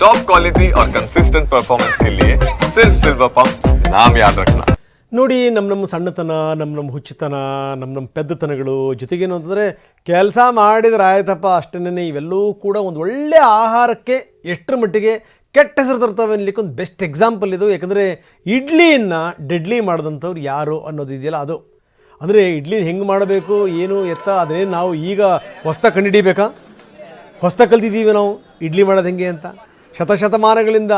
Top quality और consistent performance के लिए सिर्फ सिल्वर पंप नाम याद रखना ನೋಡಿ ನಮ್ಮ ನಮ್ಮ ಸಣ್ಣತನ ನಮ್ಮ ನಮ್ಮ ಹುಚ್ಚುತನ ನಮ್ಮ ನಮ್ಮ ಪೆದ್ದತನಗಳು ಜೊತೆಗೇನು ಅಂತಂದರೆ ಕೆಲಸ ಮಾಡಿದ್ರೆ ಆಯ್ತಪ್ಪ ಅಷ್ಟೇನೆ ಇವೆಲ್ಲವೂ ಕೂಡ ಒಂದು ಒಳ್ಳೆಯ ಆಹಾರಕ್ಕೆ ಎಷ್ಟರ ಮಟ್ಟಿಗೆ ಕೆಟ್ಟ ಹೆಸರು ತರ್ತವೆ ಅನ್ಲಿಕ್ಕೆ ಒಂದು ಬೆಸ್ಟ್ ಎಕ್ಸಾಂಪಲ್ ಇದು ಯಾಕಂದರೆ ಇಡ್ಲಿಯನ್ನು ಡೆಡ್ಲಿ ಮಾಡಿದಂಥವ್ರು ಯಾರು ಅನ್ನೋದು ಇದೆಯಲ್ಲ ಅದು ಅಂದರೆ ಇಡ್ಲಿ ಹೆಂಗೆ ಮಾಡಬೇಕು ಏನು ಎತ್ತ ಅದೇನು ನಾವು ಈಗ ಹೊಸ್ತ ಕಂಡುಹಿಡಿಬೇಕಾ ಹೊಸ್ತ ಕಲ್ತಿದ್ದೀವಿ ನಾವು ಇಡ್ಲಿ ಮಾಡೋದು ಹೆಂಗೆ ಅಂತ ಶತಶತಮಾನಗಳಿಂದ,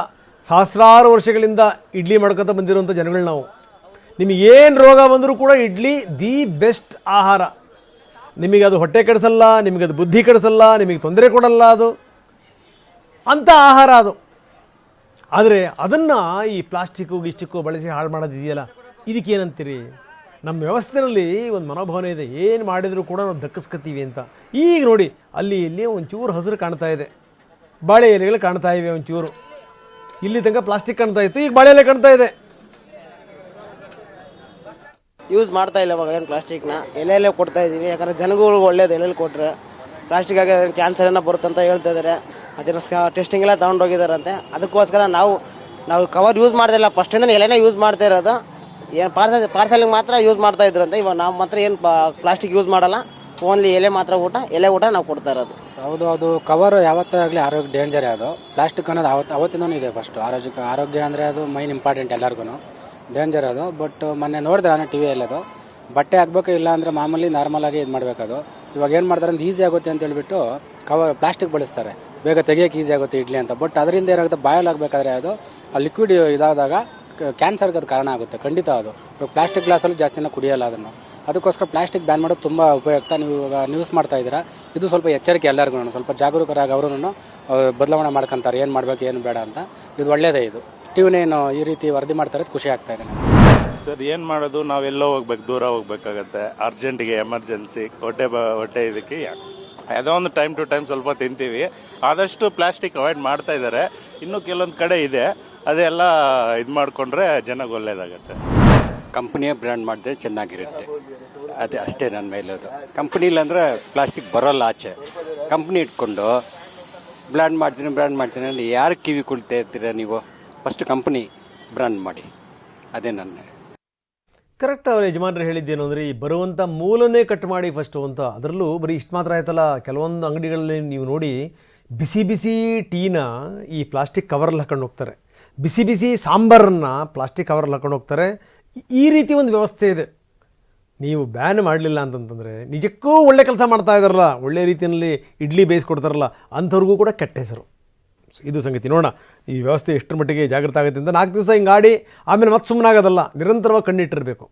ಸಹಸ್ರಾರು ವರ್ಷಗಳಿಂದ ಇಡ್ಲಿ ಮಾಡ್ಕೊತ ಬಂದಿರುವಂಥ ಜನಗಳು ನಾವು. ನಿಮಗೆ ಏನು ರೋಗ ಬಂದರೂ ಕೂಡ ಇಡ್ಲಿ ದಿ ಬೆಸ್ಟ್ ಆಹಾರ. ನಿಮಗೆ ಅದು ಹೊಟ್ಟೆ ಕೆಡಿಸಲ್ಲ, ನಿಮಗೆ ಅದು ಬುದ್ಧಿ ಕೆಡಿಸಲ್ಲ, ನಿಮಗೆ ತೊಂದರೆ ಕೊಡಲ್ಲ ಅದು. ಅಂಥ ಆಹಾರ ಅದು. ಆದರೆ ಅದನ್ನು ಈ ಪ್ಲಾಸ್ಟಿಕ್ಕು, ಗಿಸ್ಟಿಕ್ಕು ಬಳಸಿ ಹಾಳು ಮಾಡೋದಿದೆಯಲ್ಲ ಇದಕ್ಕೇನಂತೀರಿ ನಮ್ಮ ವ್ಯವಸ್ಥೆಯಲ್ಲಿ ಒಂದು ಮನೋಭಾವನೆ ಇದೆ, ಏನು ಮಾಡಿದರೂ ಕೂಡ ನಾವು ದಕ್ಕಿಸ್ಕೊತೀವಿ ಅಂತ. ಈಗ ನೋಡಿ, ಅಲ್ಲಿ ಇಲ್ಲಿ ಒಂಚೂರು ಹಸಿರು ಕಾಣ್ತಾ ಇದೆ. ಬಾಳೆ ಎಲೆಗಳು ಕಾಣ್ತಾ ಇವೆ ಒಂಚೂರು. ಇಲ್ಲಿ ತನಕ ಪ್ಲಾಸ್ಟಿಕ್ ಕಾಣ್ತಾ ಇತ್ತು, ಈಗ ಬಾಳೆ ಎಲೆ ಕಾಣ್ತಾ ಇದೆ. ಯೂಸ್ ಮಾಡ್ತಾ ಇಲ್ಲ ಇವಾಗ ಏನು ಪ್ಲಾಸ್ಟಿಕ್ನ ಎಲೆಯಲ್ಲೇ ಕೊಡ್ತಾ ಇದ್ದೀವಿ ಯಾಕಂದರೆ ಜನಗಳು ಒಳ್ಳೇದು ಎಲೆಯಲ್ಲಿ ಕೊಟ್ಟರೆ ಪ್ಲಾಸ್ಟಿಕ್ ಆಗಿ ಕ್ಯಾನ್ಸರ್ ಏನೋ ಬರುತ್ತೆ ಅಂತ ಹೇಳ್ತಾ ಇದ್ದಾರೆ ಅದನ್ನು ಟೆಸ್ಟಿಂಗ್ ಎಲ್ಲ ತೊಗೊಂಡೋಗಿದ್ದಾರಂತೆ ಅದಕ್ಕೋಸ್ಕರ ನಾವು ನಾವು ಕವರ್ ಯೂಸ್ ಮಾಡ್ದಿಲ್ಲ ಫಸ್ಟಿಂದ ಎಲೆನೇ ಯೂಸ್ ಮಾಡ್ತಾ ಇರೋದು. ಏನು ಪಾರ್ಸಲ್ ಪಾರ್ಸಲಿಗೆ ಮಾತ್ರ ಯೂಸ್ ಮಾಡ್ತಾ ಇದ್ರಂತೆ. ಇವಾಗ ನಾವು ಮಾತ್ರ ಏನು ಪ್ಲಾಸ್ಟಿಕ್ ಯೂಸ್ ಮಾಡಲ್ಲ. ಓನ್ಲಿ ಎಲೆ ಮಾತ್ರ ಊಟ, ಎಲೆ ಊಟ ನಾವು ಕೊಡ್ತಾ ಇರೋದು. ಹೌದು, ಅದು ಕವರ್ ಯಾವತ್ತೇ ಆಗಲಿ ಆರೋಗ್ಯ ಡೇಂಜರ್ ಅದು ಪ್ಲಾಸ್ಟಿಕ್ ಅನ್ನೋದು ಅವತ್ತು, ಅವತ್ತಿಂದನೂ ಇದೆ ಫಸ್ಟ್ ಆರೋಗ್ಯಕ್ಕೆ, ಆರೋಗ್ಯ ಅಂದರೆ ಅದು ಮೈನ್ ಇಂಪಾರ್ಟೆಂಟ್ ಎಲ್ಲರಿಗೂ ಡೇಂಜರ್ ಅದು. ಬಟ್ ಮೊನ್ನೆ ನೋಡಿದ್ರೆ ನಾನು ಟಿ ವಿಯಲ್ಲಿ ಅದು? ಬಟ್ಟೆ ಹಾಕ್ಬೇಕು ಇಲ್ಲ ಅಂದರೆ ಮಾಮೂಲಿ ನಾರ್ಮಲ್ ಆಗಿ ಇದು ಮಾಡಬೇಕದು. ಇವಾಗ ಏನು ಮಾಡ್ತಾರೆ ಅಂದ್ರೆ ಈಸಿ ಆಗುತ್ತೆ ಅಂತ ಹೇಳ್ಬಿಟ್ಟು ಕವರ್ ಪ್ಲಾಸ್ಟಿಕ್ ಬಳಸ್ತಾರೆ. ಬೇಗ ತೆಗಿಯೋಕೆ ಈಸಿ ಆಗುತ್ತೆ ಇಡ್ಲಿ ಅಂತ. ಬಟ್ ಅದರಿಂದ ಏನಾಗುತ್ತೆ? ಬಾಯಲ್ಲಿ ಆಗಬೇಕಾದ್ರೆ ಅದು, ಆ ಲಿಕ್ವಿಡ್ ಇದಾದಾಗ ಕ್ಯಾನ್ಸರ್ಗೆ ಅದು ಕಾರಣ ಆಗುತ್ತೆ. ಖಂಡಿತ ಅದು. ಇವಾಗ ಪ್ಲಾಸ್ಟಿಕ್ ಗ್ಲಾಸಲ್ಲಿ ಜಾಸ್ತಿನ ಕುಡಿಯೋಲ್ಲ ಅದನ್ನು. ಅದಕ್ಕೋಸ್ಕರ ಪ್ಲಾಸ್ಟಿಕ್ ಬ್ಯಾನ್ ಮಾಡೋದು ತುಂಬ ಉಪಯುಕ್ತ. ನೀವು ಇವಾಗ ನ್ಯೂಸ್ ಮಾಡ್ತಾ ಇದ್ದೀರಾ ಇದು ಸ್ವಲ್ಪ ಎಚ್ಚರಿಕೆ ಎಲ್ಲರಿಗೂ ಸ್ವಲ್ಪ ಜಾಗರೂಕರಾಗಿ ಅವರನ್ನು ಬದಲಾವಣೆ ಮಾಡ್ಕೊಂತಾರೆ ಏನು ಮಾಡಬೇಕು ಏನು ಬೇಡ ಅಂತ. ಇದು ಒಳ್ಳೆಯದೇ ಇದು. ಟಿವಿನೇನು ಈ ರೀತಿ ವರದಿ ಮಾಡ್ತಾರೆ ಖುಷಿ ಆಗ್ತಾ ಇದೆ ಸರ್ ಏನು ಮಾಡೋದು ನಾವೆಲ್ಲೋ ಹೋಗ್ಬೇಕು ದೂರ ಹೋಗ್ಬೇಕಾಗತ್ತೆ. ಅರ್ಜೆಂಟಿಗೆ ಎಮರ್ಜೆನ್ಸಿ ಹೊಟ್ಟೆ ಬ ಹೊಟ್ಟೆ ಇದಕ್ಕೆ ಯಾವುದೋ ಒಂದು ಟೈಮ್ ಟು ಟೈಮ್ ಸ್ವಲ್ಪ ತಿಂತೀವಿ. ಆದಷ್ಟು ಪ್ಲಾಸ್ಟಿಕ್ ಅವಾಯ್ಡ್ ಮಾಡ್ತಾ ಇದ್ದಾರೆ. ಇನ್ನೂ ಕೆಲವೊಂದು ಕಡೆ ಇದೆ. ಅದೆಲ್ಲ ಇದು ಮಾಡಿಕೊಂಡ್ರೆ ಜನಕ್ಕೆ ಒಳ್ಳೇದಾಗತ್ತೆ. ಕಂಪ್ನಿಯ ಬ್ರ್ಯಾಂಡ್ ಮಾಡಿದ್ರೆ ಚೆನ್ನಾಗಿರುತ್ತೆ. ಅದೇ ಅಷ್ಟೇ ನನ್ನ ಮೇಲೋದು ಕಂಪ್ನಿ ಇಲ್ಲಾಂದ್ರೆ ಪ್ಲಾಸ್ಟಿಕ್ ಬರೋಲ್ಲ ಆಚೆ. ಕಂಪ್ನಿ ಇಟ್ಕೊಂಡು ಬ್ರ್ಯಾಂಡ್ ಮಾಡ್ತೀನಿ ಬ್ರ್ಯಾಂಡ್ ಮಾಡ್ತೀನಿ ಅಂದರೆ ಯಾರು ಕಿವಿ ಕುಳಿತಾ ಇರ್ತೀರ ನೀವು? ಫಸ್ಟ್ ಕಂಪ್ನಿ ಬ್ರ್ಯಾಂಡ್ ಮಾಡಿ. ಅದೇ ನನ್ನ ಕರೆಕ್ಟ್ ಅವ್ರ ಯಜಮಾನರು ಹೇಳಿದ್ದೇನು ಅಂದರೆ, ಈ ಬರುವಂಥ ಮೂಲನೇ ಕಟ್ ಮಾಡಿ ಫಸ್ಟು ಅಂತ. ಅದರಲ್ಲೂ ಬರೀ ಇಷ್ಟು ಮಾತ್ರ ಆಯ್ತಲ್ಲ, ಕೆಲವೊಂದು ಅಂಗಡಿಗಳಲ್ಲಿ ನೀವು ನೋಡಿ, ಬಿಸಿ ಬಿಸಿ ಟೀನ ಈ ಪ್ಲಾಸ್ಟಿಕ್ ಕವರಲ್ಲಿ ಹಾಕೊಂಡು ಹೋಗ್ತಾರೆ. ಬಿಸಿ ಬಿಸಿ ಸಾಂಬಾರನ್ನು ಪ್ಲಾಸ್ಟಿಕ್ ಕವರಲ್ಲಿ ಹಾಕೊಂಡು ಹೋಗ್ತಾರೆ. ಈ ರೀತಿ ಒಂದು ವ್ಯವಸ್ಥೆ ಇದೆ. ನೀವು ಬ್ಯಾನ್ ಮಾಡಲಿಲ್ಲ ಅಂತಂತಂದರೆ ನಿಜಕ್ಕೂ ಒಳ್ಳೆ ಕೆಲಸ ಮಾಡ್ತಾ ಇದ್ದಾರಲ್ಲ ಒಳ್ಳೆ ರೀತಿಯಲ್ಲಿ ಇಡ್ಲಿ ಬೇಯಿಸ್ಕೊಡ್ತಾರಲ್ಲ ಅಂಥವ್ರಿಗೂ ಕೂಡ ಕೆಟ್ಟ ಹೆಸರು. ಇದು ಸಂಗತಿ. ನೋಡೋಣ, ಈ ವ್ಯವಸ್ಥೆ ಎಷ್ಟರ ಮಟ್ಟಿಗೆ ಜಾಗೃತ ಆಗುತ್ತೆ ಅಂತ ನಾಲ್ಕು ದಿವಸ ಹಿಂಗೆ ಆಡಿ, ಆಮೇಲೆ ಮತ್ತೆ ಸುಮ್ಮನಾಗೋದಲ್ಲ ನಿರಂತರವಾಗಿ ಕಣ್ಣಿಟ್ಟಿರಬೇಕು.